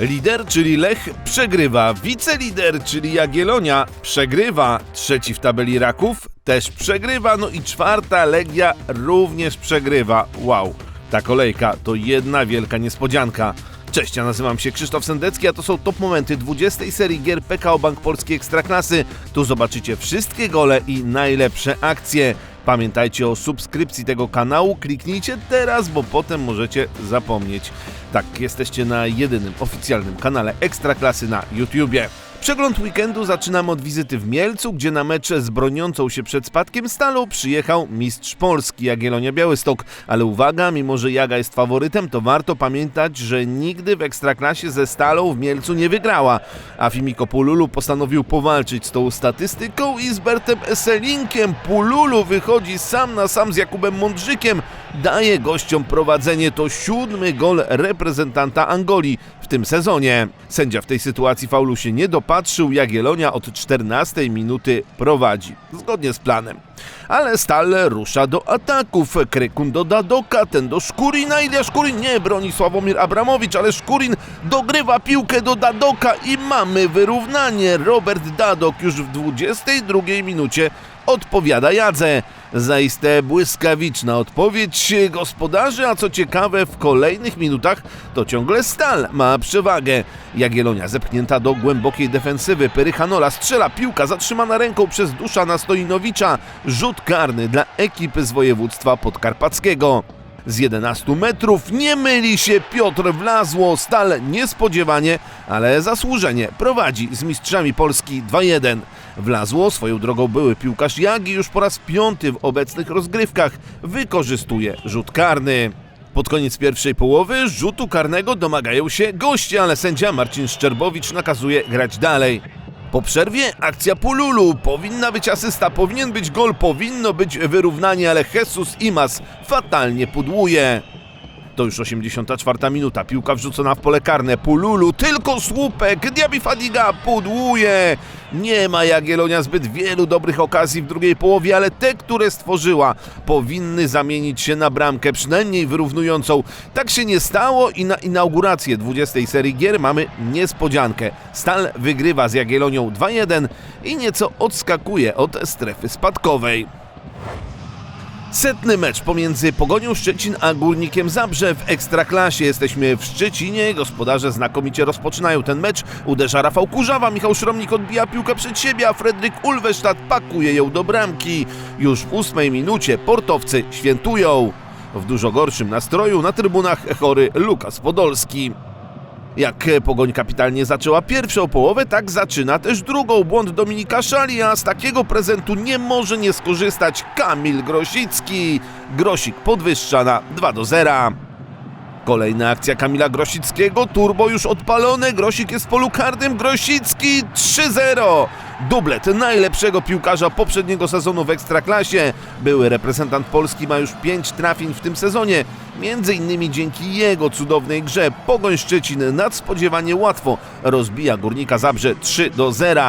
Lider, czyli Lech, przegrywa. Wicelider, czyli Jagiellonia, przegrywa. Trzeci w tabeli Raków też przegrywa. No i czwarta Legia również przegrywa. Wow, ta kolejka to jedna wielka niespodzianka. Cześć, ja nazywam się Krzysztof Sendecki, a to są top momenty 20 serii gier PKO Bank Polskiej Ekstraklasy. Tu zobaczycie wszystkie gole i najlepsze akcje. Pamiętajcie o subskrypcji tego kanału, kliknijcie teraz, bo potem możecie zapomnieć. Tak, jesteście na jedynym oficjalnym kanale Ekstraklasy na YouTubie. Przegląd weekendu zaczynamy od wizyty w Mielcu, gdzie na mecze z broniącą się przed spadkiem Stalą przyjechał mistrz Polski Jagiellonia Białystok. Ale uwaga, mimo że Jaga jest faworytem, to warto pamiętać, że nigdy w Ekstraklasie ze Stalą w Mielcu nie wygrała. A Fimiko Pululu postanowił powalczyć z tą statystyką i z Bertem Eselinkiem. Pululu wychodzi sam na sam z Jakubem Mądrzykiem. Daje gościom prowadzenie. To siódmy gol reprezentanta Angolii tym sezonie. Sędzia w tej sytuacji faulu się nie dopatrzył. Jagiellonia od 14 minuty prowadzi. Zgodnie z planem. Ale Stal rusza do ataków. Krykun do Dadoka, ten do Szkurina. Ilia Szkurin nie broni Sławomir Abramowicz, ale Szkurin dogrywa piłkę do Dadoka i mamy wyrównanie. Robert Dadok już w 22 minucie odpowiada Jadze. Zaiste błyskawiczna odpowiedź gospodarzy, a co ciekawe w kolejnych minutach to ciągle Stal ma przewagę. Jagiellonia zepchnięta do głębokiej defensywy. Pyrychanola strzela piłka zatrzymana ręką przez Duszana Stojnowicza. Rzut karny dla ekipy z województwa podkarpackiego. Z 11 metrów nie myli się Piotr Wlazło. Stal niespodziewanie, ale zasłużenie prowadzi z mistrzami Polski 2-1. Wlazło swoją drogą były piłkarz Jagi już po raz piąty w obecnych rozgrywkach. Wykorzystuje rzut karny. Pod koniec pierwszej połowy rzutu karnego domagają się goście, ale sędzia Marcin Szczerbowicz nakazuje grać dalej. Po przerwie akcja Pululu. Powinna być asysta, powinien być gol, powinno być wyrównanie, ale Jesus Imas fatalnie pudłuje. To już 84 minuta. Piłka wrzucona w pole karne. Pululu, tylko słupek. Diaby Fadiga pudłuje. Nie ma Jagiellonia zbyt wielu dobrych okazji w drugiej połowie, ale te, które stworzyła, powinny zamienić się na bramkę, przynajmniej wyrównującą. Tak się nie stało i na inaugurację 20 serii gier mamy niespodziankę. Stal wygrywa z Jagiellonią 2-1 i nieco odskakuje od strefy spadkowej. Setny mecz pomiędzy Pogonią Szczecin a Górnikiem Zabrze w Ekstraklasie. Jesteśmy w Szczecinie, gospodarze znakomicie rozpoczynają ten mecz. Uderza Rafał Kurzawa, Michał Szromnik odbija piłkę przed siebie, a Fredryk Ulwesztat pakuje ją do bramki. Już w ósmej minucie portowcy świętują. W dużo gorszym nastroju na trybunach chory Lukas Podolski. Jak Pogoń kapitalnie zaczęła pierwszą połowę, tak zaczyna też drugą. Błąd Dominika Szali, a z takiego prezentu nie może nie skorzystać Kamil Grosicki. Grosik podwyższa na 2 do 0. Kolejna akcja Kamila Grosickiego, turbo już odpalone, Grosik jest w polu karnym, Grosicki 3-0. Dublet najlepszego piłkarza poprzedniego sezonu w Ekstraklasie. Były reprezentant Polski ma już 5 trafień w tym sezonie. Między innymi dzięki jego cudownej grze Pogoń Szczecin nadspodziewanie łatwo rozbija Górnika Zabrze 3 do 0.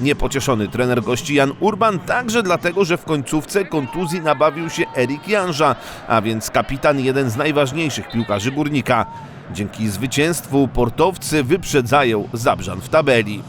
Niepocieszony trener gości Jan Urban także dlatego, że w końcówce kontuzji nabawił się Erik Janża, a więc kapitan jeden z najważniejszych piłkarzy Górnika. Dzięki zwycięstwu portowcy wyprzedzają Zabrzan w tabeli.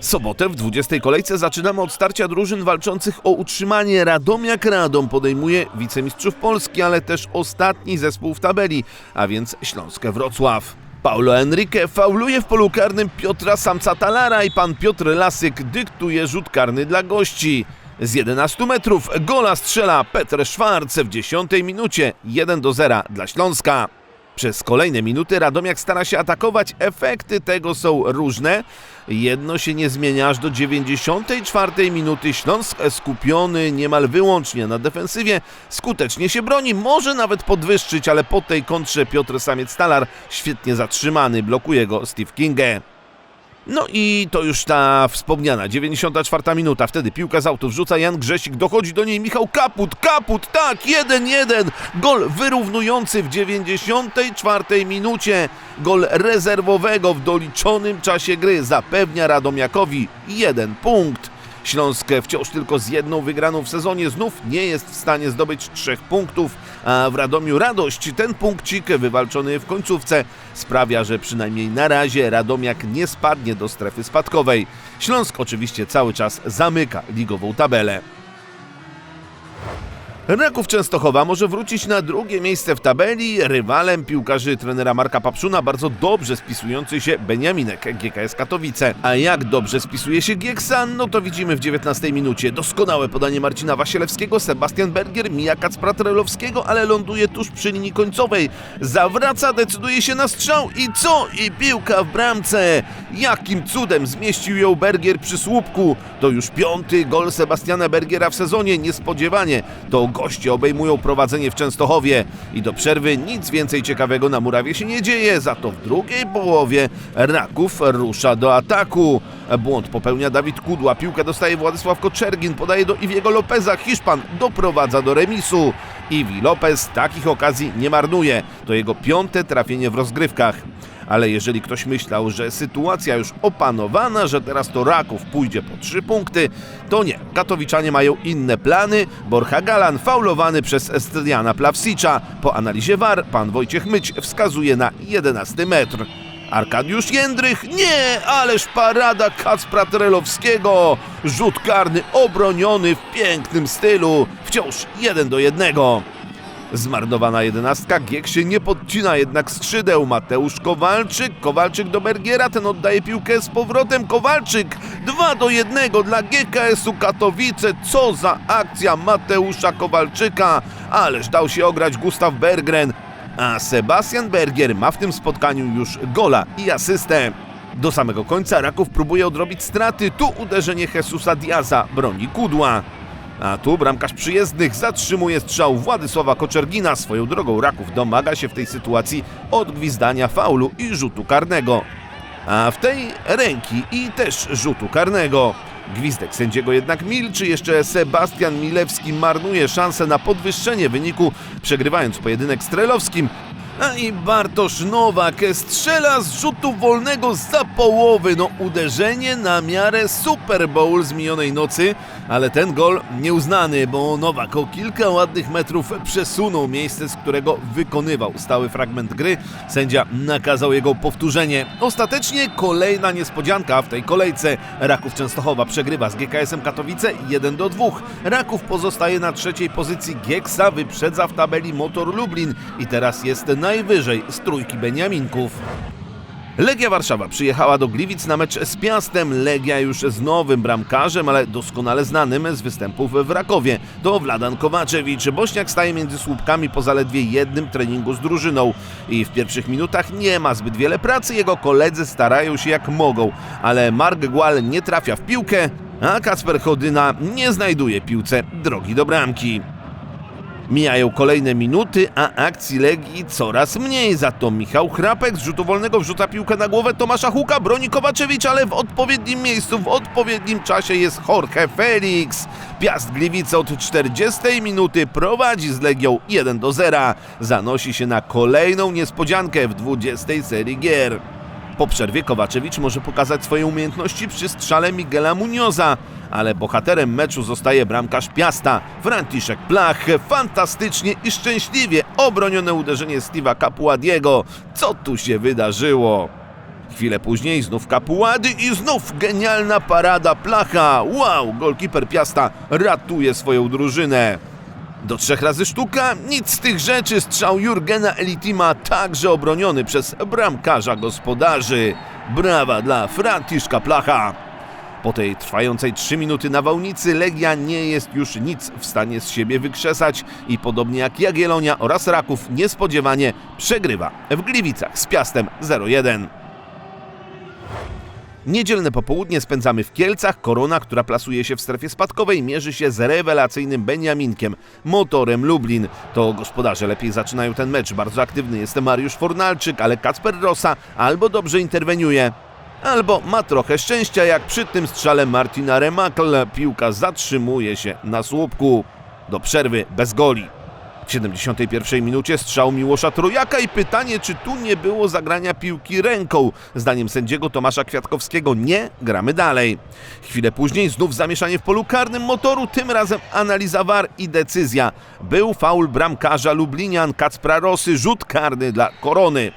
Sobotę w 20. kolejce zaczynamy od starcia drużyn walczących o utrzymanie. Radomiak Radom podejmuje wicemistrzów Polski, ale też ostatni zespół w tabeli, a więc Śląskę Wrocław. Paulo Enrique fauluje w polu karnym Piotra Samca Talara i pan Piotr Lasyk dyktuje rzut karny dla gości. Z 11 metrów gola strzela Petr Szwarc w 10 minucie 1 do 0 dla Śląska. Przez kolejne minuty Radomiak stara się atakować, efekty tego są różne. Jedno się nie zmienia aż do 94 minuty. Śląsk skupiony niemal wyłącznie na defensywie skutecznie się broni, może nawet podwyższyć, ale po tej kontrze Piotr Samiec-Talar świetnie zatrzymany, blokuje go Steve Kinge. No i to już ta wspomniana 94 minuta. Wtedy piłka z autu wrzuca Jan Grzesik, dochodzi do niej Michał Kaput. Kaput, tak, 1-1. Gol wyrównujący w 94 minucie. Gol rezerwowego w doliczonym czasie gry zapewnia Radomiakowi jeden punkt. Śląsk wciąż tylko z jedną wygraną w sezonie znów nie jest w stanie zdobyć trzech punktów, a w Radomiu radość, ten punkcik wywalczony w końcówce sprawia, że przynajmniej na razie Radomiak nie spadnie do strefy spadkowej. Śląsk oczywiście cały czas zamyka ligową tabelę. Raków Częstochowa może wrócić na drugie miejsce w tabeli. Rywalem piłkarzy trenera Marka Papszuna bardzo dobrze spisujący się Beniaminek GKS Katowice. A jak dobrze spisuje się Gieksa, no to widzimy w 19 minucie. Doskonałe podanie Marcina Wasielewskiego, Sebastian Bergier mija Kacpra Trelowskiego, ale ląduje tuż przy linii końcowej. Zawraca, decyduje się na strzał i co? I piłka w bramce. Jakim cudem zmieścił ją Bergier przy słupku. To już piąty gol Sebastiana Bergiera w sezonie. Niespodziewanie to goście obejmują prowadzenie w Częstochowie. I do przerwy nic więcej ciekawego na murawie się nie dzieje, za to w drugiej połowie Raków rusza do ataku. Błąd popełnia Dawid Kudła, piłkę dostaje Władysław Koczergin, podaje do Iwiego Lopeza, Hiszpan doprowadza do remisu. Iwi Lopez takich okazji nie marnuje, to jego piąte trafienie w rozgrywkach ale jeżeli ktoś myślał, że sytuacja już opanowana, że teraz to Raków pójdzie po trzy punkty, to nie. Katowiczanie mają inne plany. Borcha Galan faulowany przez Styliana Plawsicza. Po analizie VAR pan Wojciech Myć wskazuje na 11 metr. Arkadiusz Jędrych, nie, ależ parada Kacpra Trelowskiego. Rzut karny obroniony w pięknym stylu, wciąż jeden do jednego. Zmarnowana jedenastka, Giek się nie podcina jednak skrzydeł. Mateusz Kowalczyk, Kowalczyk do Bergiera, ten oddaje piłkę z powrotem. Kowalczyk 2 do 1 dla GKS-u Katowice. Co za akcja Mateusza Kowalczyka. Ależ dał się ograć Gustaw Bergren. A Sebastian Bergier ma w tym spotkaniu już gola i asystę. Do samego końca Raków próbuje odrobić straty. Tu uderzenie Jesusa Diaza broni Kudła. A tu bramkarz przyjezdnych zatrzymuje strzał Władysława Koczergina. Swoją drogą Raków domaga się w tej sytuacji odgwizdania faulu i rzutu karnego. A w tej ręki i też rzutu karnego. Gwizdek sędziego jednak milczy, jeszcze Sebastian Milewski marnuje szansę na podwyższenie wyniku, przegrywając pojedynek z Trelowskim. A i Bartosz Nowak strzela z rzutu wolnego za połowy. No uderzenie na miarę Super Bowl z minionej nocy, ale ten gol nieuznany, bo Nowak o kilka ładnych metrów przesunął miejsce, z którego wykonywał stały fragment gry. Sędzia nakazał jego powtórzenie. Ostatecznie kolejna niespodzianka w tej kolejce. Raków Częstochowa przegrywa z GKS-em Katowice 1 do 2. Raków pozostaje na trzeciej pozycji. Gieksa wyprzedza w tabeli Motor Lublin i teraz jest najwyżej z trójki Beniaminków. Legia Warszawa przyjechała do Gliwic na mecz z Piastem. Legia już z nowym bramkarzem, ale doskonale znanym z występów w Rakowie. To Wladan Kowaczewicz. Bośniak staje między słupkami po zaledwie jednym treningu z drużyną. I w pierwszych minutach nie ma zbyt wiele pracy. Jego koledzy starają się jak mogą, ale Mark Gual nie trafia w piłkę, a Kacper Chodyna nie znajduje piłce drogi do bramki. Mijają kolejne minuty, a akcji Legii coraz mniej. Za to Michał Chrapek z rzutu wolnego wrzuca piłkę na głowę Tomasza Huka, broni Kowaczewicz, ale w odpowiednim miejscu, w odpowiednim czasie jest Jorge Felix. Piast Gliwice od 40 minuty prowadzi z Legią 1 do 0. Zanosi się na kolejną niespodziankę w 20 serii gier. Po przerwie Kowaczewicz może pokazać swoje umiejętności przy strzale Miguela Munioza, ale bohaterem meczu zostaje bramkarz Piasta, Franciszek Plach. Fantastycznie i szczęśliwie obronione uderzenie Steve'a Capuadiego. Co tu się wydarzyło? Chwilę później znów Kapułady i znów genialna parada Placha. Wow, golkiper Piasta ratuje swoją drużynę. Do trzech razy sztuka, nic z tych rzeczy. Strzał Jurgena Elitima także obroniony przez bramkarza gospodarzy. Brawa dla Franciszka Placha. Po tej trwającej 3 minuty nawałnicy Legia nie jest już nic w stanie z siebie wykrzesać i podobnie jak Jagiellonia oraz Raków niespodziewanie przegrywa w Gliwicach z Piastem 0-1. Niedzielne popołudnie spędzamy w Kielcach. Korona, która plasuje się w strefie spadkowej, mierzy się z rewelacyjnym Beniaminkiem, motorem Lublin. To gospodarze lepiej zaczynają ten mecz. Bardzo aktywny jest Mariusz Fornalczyk, ale Kacper Rosa albo dobrze interweniuje, albo ma trochę szczęścia, jak przy tym strzale Martina Remakl. Piłka zatrzymuje się na słupku. Do przerwy bez goli. W 71 minucie strzał Miłosza Trojaka i pytanie, czy tu nie było zagrania piłki ręką. Zdaniem sędziego Tomasza Kwiatkowskiego nie, gramy dalej. Chwilę później znów zamieszanie w polu karnym motoru, tym razem analiza VAR i decyzja. Był faul bramkarza Lublinian Kacpra Rosy, rzut karny dla Korony.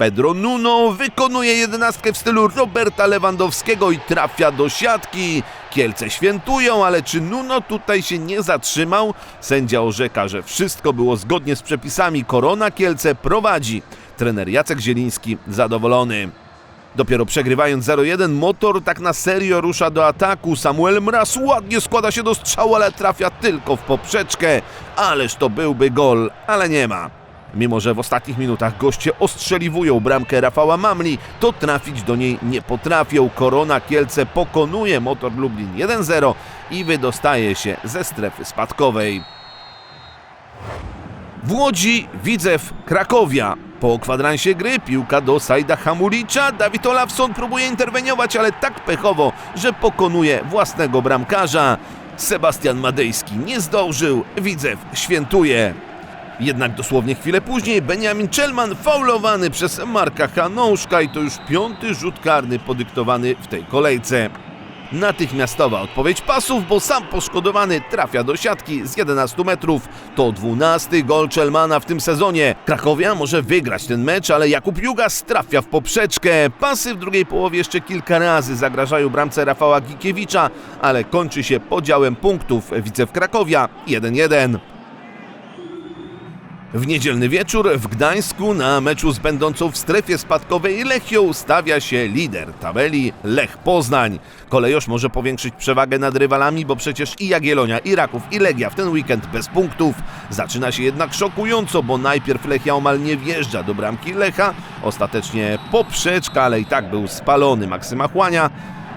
Pedro Nuno wykonuje jedenastkę w stylu Roberta Lewandowskiego i trafia do siatki. Kielce świętują, ale czy Nuno tutaj się nie zatrzymał? Sędzia orzeka, że wszystko było zgodnie z przepisami. Korona Kielce prowadzi. Trener Jacek Zieliński zadowolony. Dopiero przegrywając 0-1, motor tak na serio rusza do ataku. Samuel Mraz ładnie składa się do strzału, ale trafia tylko w poprzeczkę. Ależ to byłby gol, ale nie ma. Mimo, że w ostatnich minutach goście ostrzeliwują bramkę Rafała Mamli, to trafić do niej nie potrafią. Korona Kielce pokonuje Motor Lublin 1-0 i wydostaje się ze strefy spadkowej. W Łodzi Widzew Krakowia. Po kwadransie gry piłka do Sajda Hamulicza. Dawid Olafson próbuje interweniować, ale tak pechowo, że pokonuje własnego bramkarza. Sebastian Madejski nie zdążył. Widzew świętuje. Jednak dosłownie chwilę później Benjamin Czelman faulowany przez Marka Hanążka i to już piąty rzut karny podyktowany w tej kolejce. Natychmiastowa odpowiedź pasów, bo sam poszkodowany trafia do siatki z 11 metrów. To 12 gol Czelmana w tym sezonie. Krakowia może wygrać ten mecz, ale Jakub Jugas trafia w poprzeczkę. Pasy w drugiej połowie jeszcze kilka razy zagrażają bramce Rafała Gikiewicza, ale kończy się podziałem punktów Wicew Krakowia 1-1. W niedzielny wieczór w Gdańsku na meczu z będącą w strefie spadkowej Lechią stawia się lider tabeli Lech Poznań. Kolejosz może powiększyć przewagę nad rywalami, bo przecież i Jagiellonia, i Raków, i Legia w ten weekend bez punktów. Zaczyna się jednak szokująco, bo najpierw Lechia omal nie wjeżdża do bramki Lecha, ostatecznie poprzeczka, ale i tak był spalony Maksyma Chłania.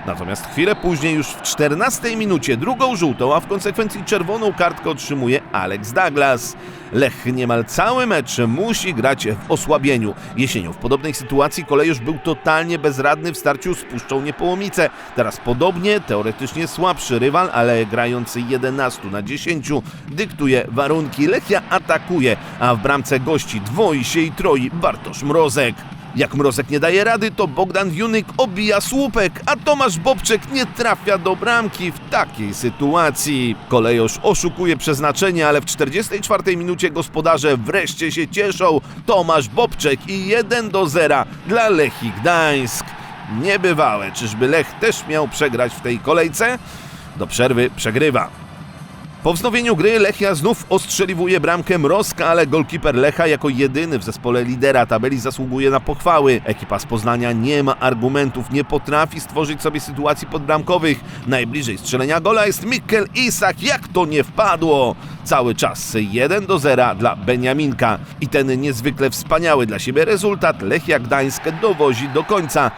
Natomiast chwilę później, już w 14 minucie, drugą żółtą, a w konsekwencji czerwoną kartkę otrzymuje Alex Douglas. Lech niemal cały mecz musi grać w osłabieniu. Jesienią w podobnej sytuacji kolejusz był totalnie bezradny w starciu z Puszczą Niepołomice. Teraz podobnie, teoretycznie słabszy rywal, ale grający 11 na 10 dyktuje warunki. Lechia atakuje, a w bramce gości dwoi się i troi Bartosz Mrozek. Jak Mrozek nie daje rady, to Bogdan Wiunyk obija słupek, a Tomasz Bobczek nie trafia do bramki w takiej sytuacji. Kolejosz oszukuje przeznaczenie, ale w 44 minucie gospodarze wreszcie się cieszą. Tomasz Bobczek i 1 do 0 dla Lechii Gdańsk. Niebywałe, czyżby Lech też miał przegrać w tej kolejce? Do przerwy przegrywa. Po wznowieniu gry Lechia znów ostrzeliwuje bramkę Mrozka, ale golkiper Lecha jako jedyny w zespole lidera tabeli zasługuje na pochwały. Ekipa z Poznania nie ma argumentów, nie potrafi stworzyć sobie sytuacji podbramkowych. Najbliżej strzelenia gola jest Mikkel Isak, jak to nie wpadło! Cały czas 1 do 0 dla Beniaminka. I ten niezwykle wspaniały dla siebie rezultat Lechia Gdańsk dowozi do końca.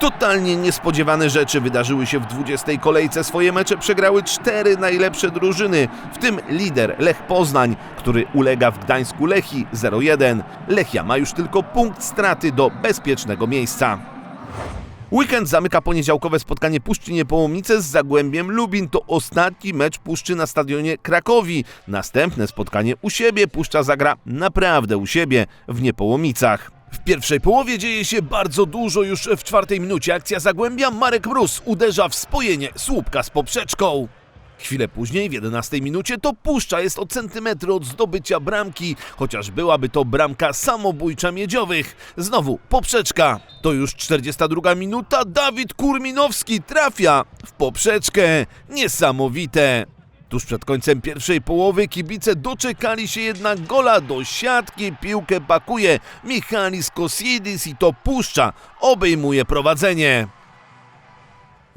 Totalnie niespodziewane rzeczy wydarzyły się w 20. kolejce. Swoje mecze przegrały cztery najlepsze drużyny, w tym lider Lech Poznań, który ulega w Gdańsku Lechi 0-1. Lechia ma już tylko punkt straty do bezpiecznego miejsca. Weekend zamyka poniedziałkowe spotkanie Puszczy Niepołomice z Zagłębiem Lubin. To ostatni mecz Puszczy na stadionie Krakowi. Następne spotkanie u siebie Puszcza zagra naprawdę u siebie w Niepołomicach. W pierwszej połowie dzieje się bardzo dużo. Już w czwartej minucie akcja Zagłębia. Marek Mróz uderza w spojenie słupka z poprzeczką. Chwilę później, w 11 minucie, to Puszcza jest o centymetry od zdobycia bramki, chociaż byłaby to bramka samobójcza miedziowych. Znowu poprzeczka. To już 42 minuta. Dawid Kurminowski trafia w poprzeczkę. Niesamowite. Tuż przed końcem pierwszej połowy kibice doczekali się jednak gola do siatki. Piłkę pakuje Michalis Kosidis i to puszcza. Obejmuje prowadzenie.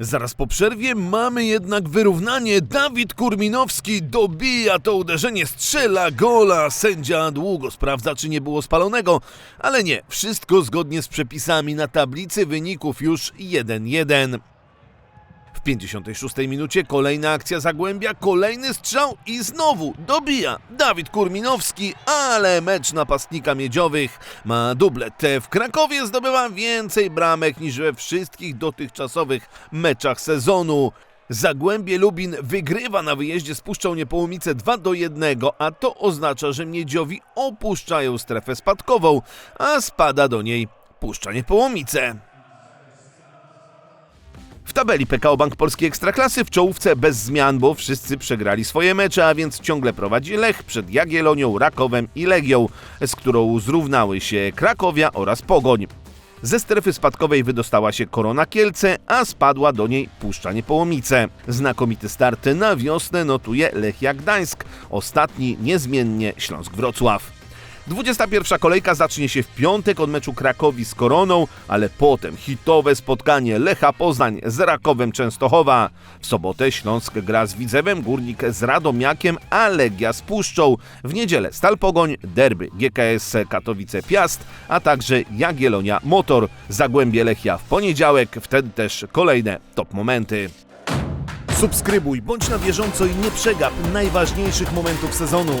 Zaraz po przerwie mamy jednak wyrównanie. Dawid Kurminowski dobija to uderzenie, strzela gola. Sędzia długo sprawdza, czy nie było spalonego, ale nie. Wszystko zgodnie z przepisami na tablicy wyników już 1-1. W 56 minucie kolejna akcja Zagłębia, kolejny strzał i znowu dobija Dawid Kurminowski, ale mecz napastnika miedziowych ma dublet. W Krakowie zdobywa więcej bramek niż we wszystkich dotychczasowych meczach sezonu. Zagłębie Lubin wygrywa na wyjeździe z Puszczą Niepołomice 2 do 1, a to oznacza, że Miedziowi opuszczają strefę spadkową, a spada do niej Puszcza Niepołomice. W tabeli PKO Bank Polskiej Ekstraklasy w czołówce bez zmian, bo wszyscy przegrali swoje mecze, a więc ciągle prowadzi Lech przed Jagiellonią, Rakowem i Legią, z którą zrównały się Krakowia oraz Pogoń. Ze strefy spadkowej wydostała się Korona Kielce, a spadła do niej Puszcza Niepołomice. Znakomity start na wiosnę notuje Lechia Gdańsk, ostatni niezmiennie Śląsk Wrocław. 21. kolejka zacznie się w piątek od meczu Krakowi z Koroną, ale potem hitowe spotkanie Lecha Poznań z Rakowem Częstochowa. W sobotę Śląsk gra z Widzewem, Górnik z Radomiakiem, a Legia z Puszczą. W niedzielę Stal Pogoń, derby GKS Katowice Piast, a także Jagiellonia Motor. Zagłębie Lechia w poniedziałek, wtedy też kolejne top momenty. Subskrybuj, bądź na bieżąco i nie przegap najważniejszych momentów sezonu.